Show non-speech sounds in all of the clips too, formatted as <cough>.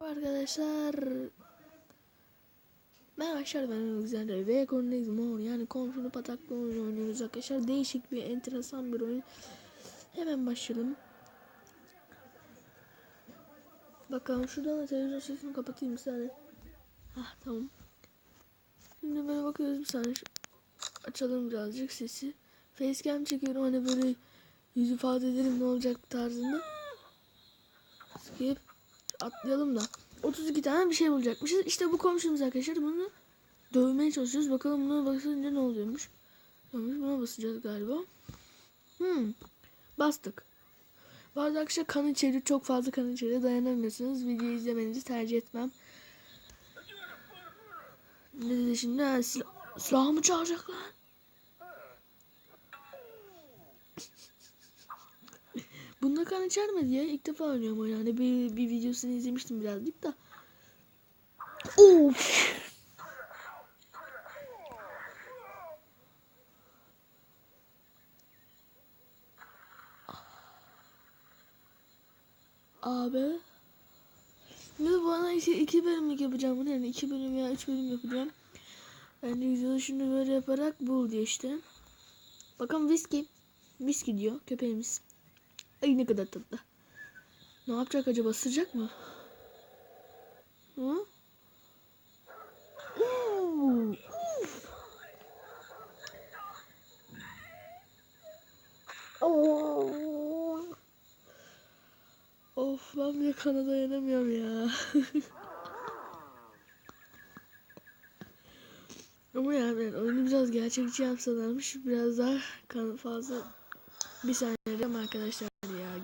Arkadaşlar ben aşağı ben güzel ve konudeyiz mor yani komşunu pataklı oyun oynuyoruz arkadaşlar. Değişik bir enteresan bir oyun. Hemen başlayalım. Bakalım şuradan da televizyon sesini kapatayım bir saniye. Hah tamam. Şimdi böyle bakıyoruz bir saniye. Açalım birazcık sesi. Facecam çekiyorum hani böyle yüz ifadelerim ne olacak tarzında. Skip atlayalım da 32 tane bir şey bulacakmışız. İşte bu komşumuz arkadaşlar. Bunu dövmeye çalışıyoruz. Bakalım buna basınca ne oluyormuş. Buna basacağız galiba. Hmm. Bastık. Bazı arkadaşlar kan içeriyor. Çok fazla kan içeriyor. Dayanamıyorsunuz. Videoyu izlemenizi tercih etmem. Ne dedi şimdi? Ha, silah, silahımı çalacak lan. Bunda kan içermedi ya. İlk defa oynuyorum oyunu. Hani bir, bir videosunu izlemiştim birazcık da. Of. Abi. Ve bana iki, iki bölümlük yapacağım bunu. Yani iki bölüm ya üç bölüm yapacağım. Yani videoda şunu böyle yaparak bul diyor işte. Bakalım viski. Viski diyor köpeğimiz. Ay ne kadar tatlı. Ne yapacak acaba? Sıcak mı? Hı? Of ben bile kana dayanamıyorum ya. <laughs> Ama yani oyunu biraz gerçekçi yapsalarmış biraz daha kan fazla bir saniye arkadaşlar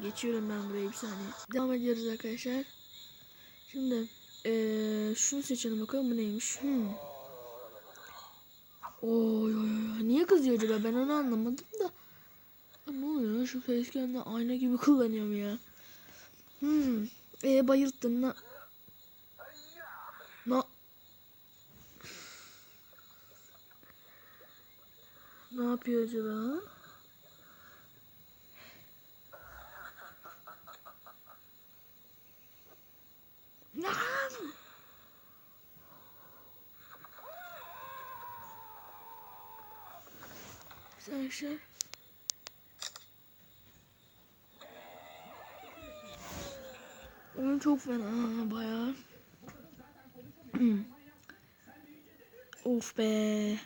geçiyorum ben burayı bir saniye. Devam ediyoruz arkadaşlar. Şimdi eee şunu seçelim bakalım bu neymiş. Hmm. Oy oy oy. Niye kızıyor acaba ben onu anlamadım da. Ne oluyor şu facecam'da ayna gibi kullanıyorum ya. Hmm. E bayılttın na. Na. Ne yapıyor acaba? Sen şey. Oyun çok fena bayağı. <clears throat> of be.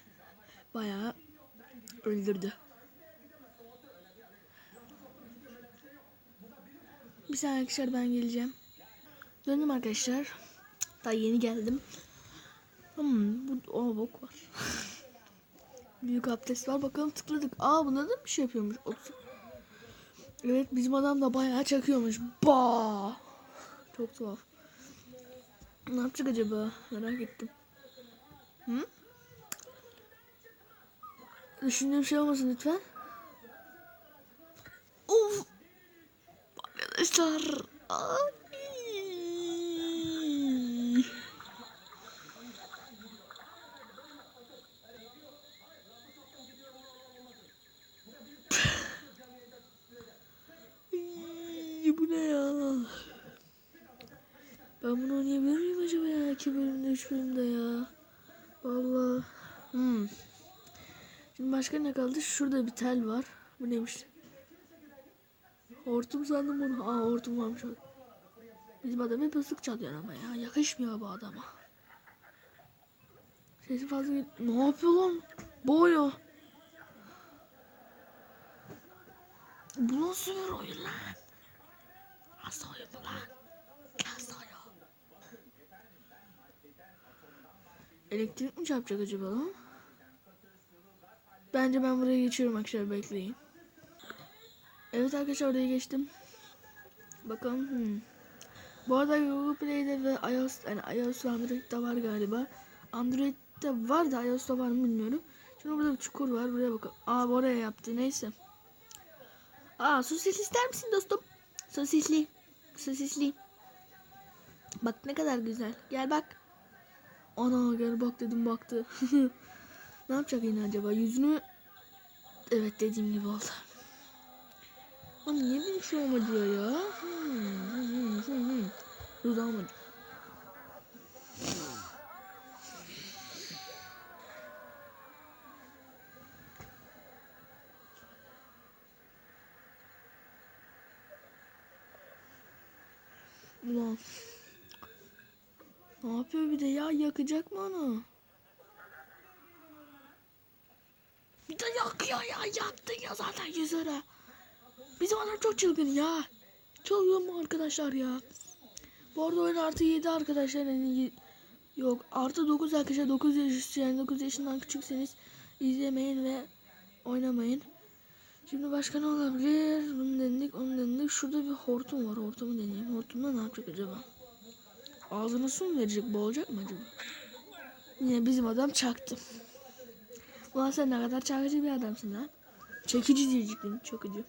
Bayağı öldürdü. Bir saniye arkadaşlar ben geleceğim. Döndüm arkadaşlar. Daha yeni geldim. Hmm, bu o bok var. <laughs> Büyük abdest var. Bakalım tıkladık. Aa bunda da bir şey yapıyormuş. Otuz- Evet bizim adam da bayağı çakıyormuş. Ba. Çok tuhaf. Ne yapacak acaba? Merak ettim. Hı? Düşündüğüm şey olmasın lütfen. Of. Arkadaşlar. Ay. Ay, Bu ne ya? Ben bunu oynayabilir miyim acaba ya? 2 bölümde 3 bölümde ya. Vallahi. Hmm. Şimdi başka ne kaldı? Şurada bir tel var. Bu neymiş? Hortum sandım onu. Aa hortum varmış. Bizim adam hep ıslık çalıyor ama ya. Yakışmıyor bu adama. Sesi fazla Ne yapıyor lan? Boyo. Bu nasıl bir oyun lan? Nasıl oyun bu lan? Nasıl oyun? Elektrik mi çarpacak acaba? Bence ben buraya geçiyorum arkadaşlar bekleyin. Evet arkadaşlar oraya geçtim. Bakalım. Hmm. Bu arada Google Play'de ve iOS yani iOS ve Android'de var galiba. Android'de var da iOS'ta var mı bilmiyorum. Şimdi burada bir çukur var. Buraya bakalım. Aa oraya yaptı. Neyse. Aa sosis ister misin dostum? Sosisli. Sosisli. Bak ne kadar güzel. Gel bak. Ana gel bak dedim baktı. <laughs> ne yapacak yine acaba? Yüzünü Evet dediğim gibi oldu. Ama niye benim şu amacıyor ya? Hmm, hmm, hmm, hmm. Dudağım acıyor. Aa. Ne yapıyor bir de ya yakacak mı onu? Bir de yakıyor ya yaktı ya zaten yüzüne. Bizim adam çok çılgın ya. Çılgın mı arkadaşlar ya? Bu arada oyun artı 7 arkadaşlar. Yani yok artı 9 arkadaşlar 9 yaş üstü yani 9 yaşından küçükseniz izlemeyin ve oynamayın. Şimdi başka ne olabilir? Bunu denedik, onu denedik. Şurada bir hortum var. Hortumu deneyeyim. Hortumda ne yapacak acaba? Ağzına su mu verecek? Boğulacak mı acaba? Yine bizim adam çaktı. Ulan sen ne kadar çakıcı bir adamsın lan. Çekici diyecektim. Çakıcı.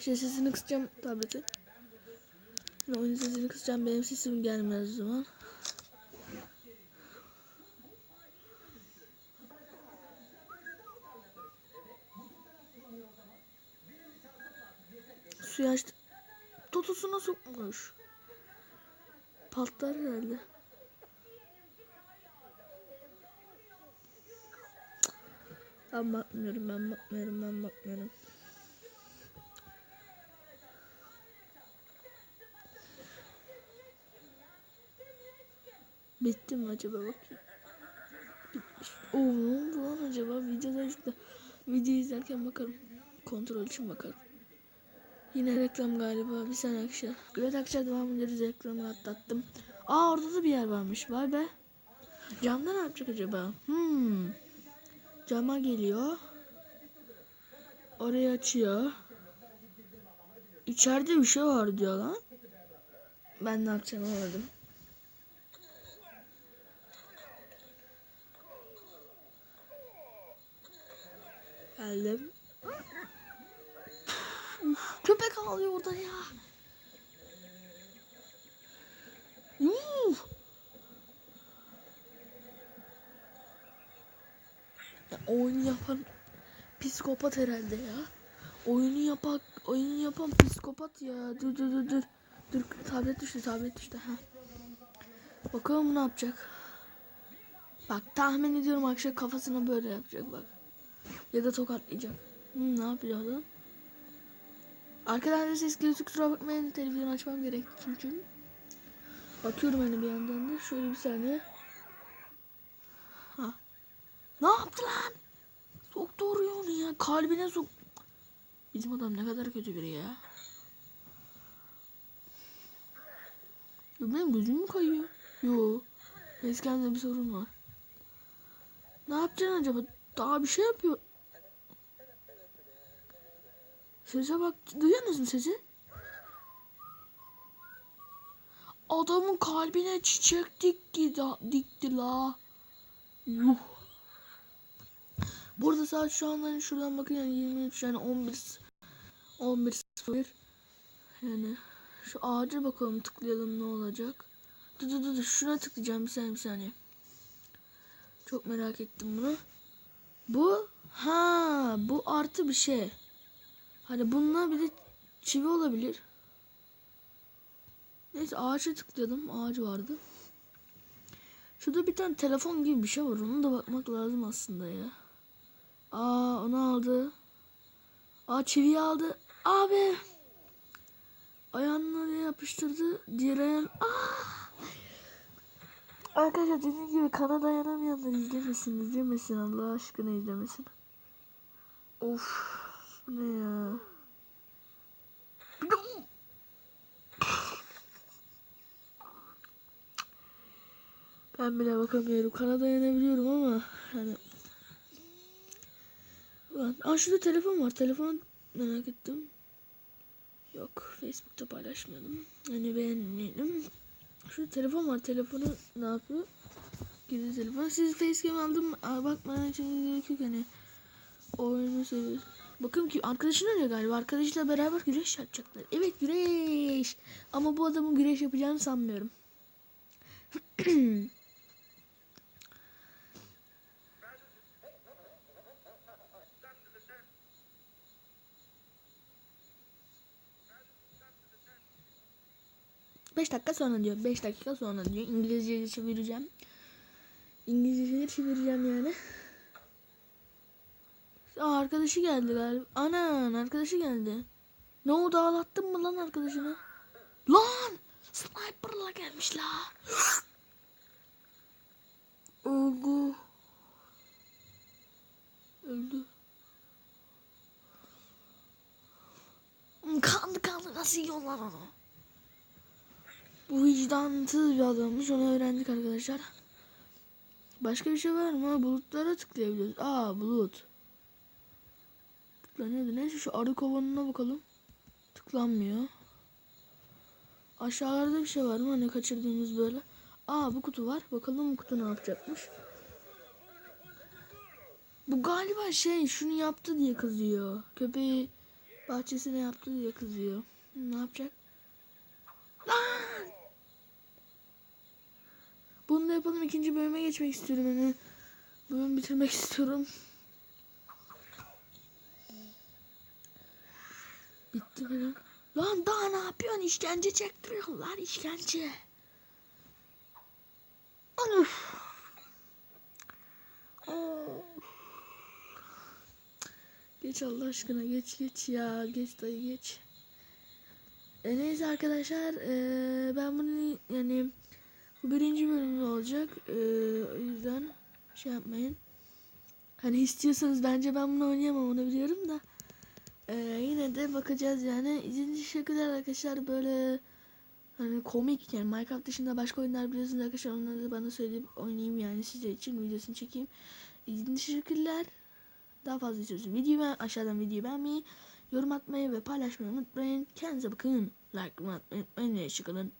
Şey sesini kısacağım tableti. Şimdi oyun sesini kısacağım. Benim sesim gelmez zaman. Suyu açtı. Totusuna sokmuş. Patlar herhalde. Ben bakmıyorum, ben bakmıyorum, ben bakmıyorum. Bitti mi acaba bakayım. Bitmiş. Oo lan acaba? Videoda işte video izlerken bakarım. Kontrol için bakarım. Yine reklam galiba. Bir saniye arkadaşlar. Evet arkadaşlar devam ediyoruz. Reklamı atlattım. Aa orada da bir yer varmış. Vay be. Camda ne yapacak acaba? Hmm. Cama geliyor. Orayı açıyor. İçeride bir şey var diyor lan. Ben ne yapacağım anladım. Geldim. Köpek ağlıyor orada ya. Uf. Ya oyunu yapan psikopat herhalde ya. Oyunu yapan oyunu yapan psikopat ya. Dur dur dur dur. Dur tablet düştü tablet düştü ha. Bakalım ne yapacak. Bak tahmin ediyorum akşam kafasına böyle yapacak bak. Ya da tokatlayacak. Hmm, ne yapacak lan? Arkadan da ses geliyorsa kusura bakmayın televizyon açmam gerek çünkü. Bakıyorum hani bir yandan da şöyle bir saniye. Ha. Ne yaptı lan? Soktu oraya onu ya. Kalbine sok. Bizim adam ne kadar kötü biri. Ya Benim gözüm mü kayıyor? Yo. Eskende bir sorun var. Ne yapacaksın acaba? Daha bir şey yapıyor. Sese bak. Duyuyor musun sesi? Adamın kalbine çiçek dikti, dikti la. Yuh. Burada saat şu an hani şuradan bakın yani 23 yani 11 11 01 yani şu ağaca bakalım tıklayalım ne olacak. Dur dur dur, şuna tıklayacağım bir saniye bir saniye. Çok merak ettim bunu. Bu ha bu artı bir şey. Hani bununla bir de çivi olabilir. Neyse ağaca tıkladım. Ağaç vardı. Şurada bir tane telefon gibi bir şey var. Ona da bakmak lazım aslında ya. Aa onu aldı. Aa çiviyi aldı. Abi. Ayağını oraya yapıştırdı. Diğer ayağını. Aa! Arkadaşlar dediğim gibi kana dayanamayanlar izlemesin. izlemesin Allah aşkına izlemesin. Of. Ne ya? Ben bile bakamıyorum. Kana dayanabiliyorum ama hani Ulan, aa şurada telefon var. Telefon merak ettim. Yok. Facebook'ta paylaşmadım. Hani beğenmeyelim. Şurada telefon var. Telefonu ne yapıyor? Gizli telefon. Siz facecam aldım. Aa, bakmadan için gerek yok hani. Oyunu seviyoruz. Bakın ki arkadaşın arıyor galiba. Arkadaşıyla beraber güreş yapacaklar. Evet güreş. Ama bu adamın güreş yapacağını sanmıyorum. Beş dakika sonra diyor. Beş dakika sonra diyor. İngilizce'ye çevireceğim. İngilizce'ye çevireceğim yani. Aa, arkadaşı geldi galiba. Anan arkadaşı geldi. Ne oldu ağlattın mı lan arkadaşını? Lan! Sniper'la gelmiş la. Öldü. Öldü. Kandı kandı nasıl yiyorlar onu? Bu vicdansız bir adammış onu öğrendik arkadaşlar. Başka bir şey var mı? Bulutlara tıklayabiliyoruz. Aa bulut. Tıklanıyordu. Neyse şu arı kovanına bakalım. Tıklanmıyor. Aşağılarda bir şey var mı? Hani kaçırdığımız böyle. Aa bu kutu var. Bakalım bu kutu ne yapacakmış. Bu galiba şey şunu yaptı diye kızıyor. Köpeği bahçesine yaptı diye kızıyor. Ne yapacak? Bunu da yapalım. ikinci bölüme geçmek istiyorum. Hani bölüm bitirmek istiyorum. Bitti mi lan? Lan daha ne yapıyorsun? İşkence çektiriyorlar işkence. Of. Geç Allah aşkına geç geç ya geç dayı geç. E, neyse arkadaşlar e, ben bunu yani bu birinci bölüm olacak e, o yüzden şey yapmayın. Hani istiyorsanız bence ben bunu oynayamam onu biliyorum da. E, yine de bakacağız yani. İzlediğiniz için teşekkürler arkadaşlar böyle hani komik yani Minecraft dışında başka oyunlar biliyorsunuz arkadaşlar onları da bana söyleyip oynayayım yani sizler için videosunu çekeyim. İzlediğiniz için teşekkürler. Daha fazla istiyorsanız videoyu aşağıdan videoyu beğenmeyi, yorum atmayı ve paylaşmayı unutmayın. Kendinize bakın. Like atmayı unutmayın. Hoşçakalın.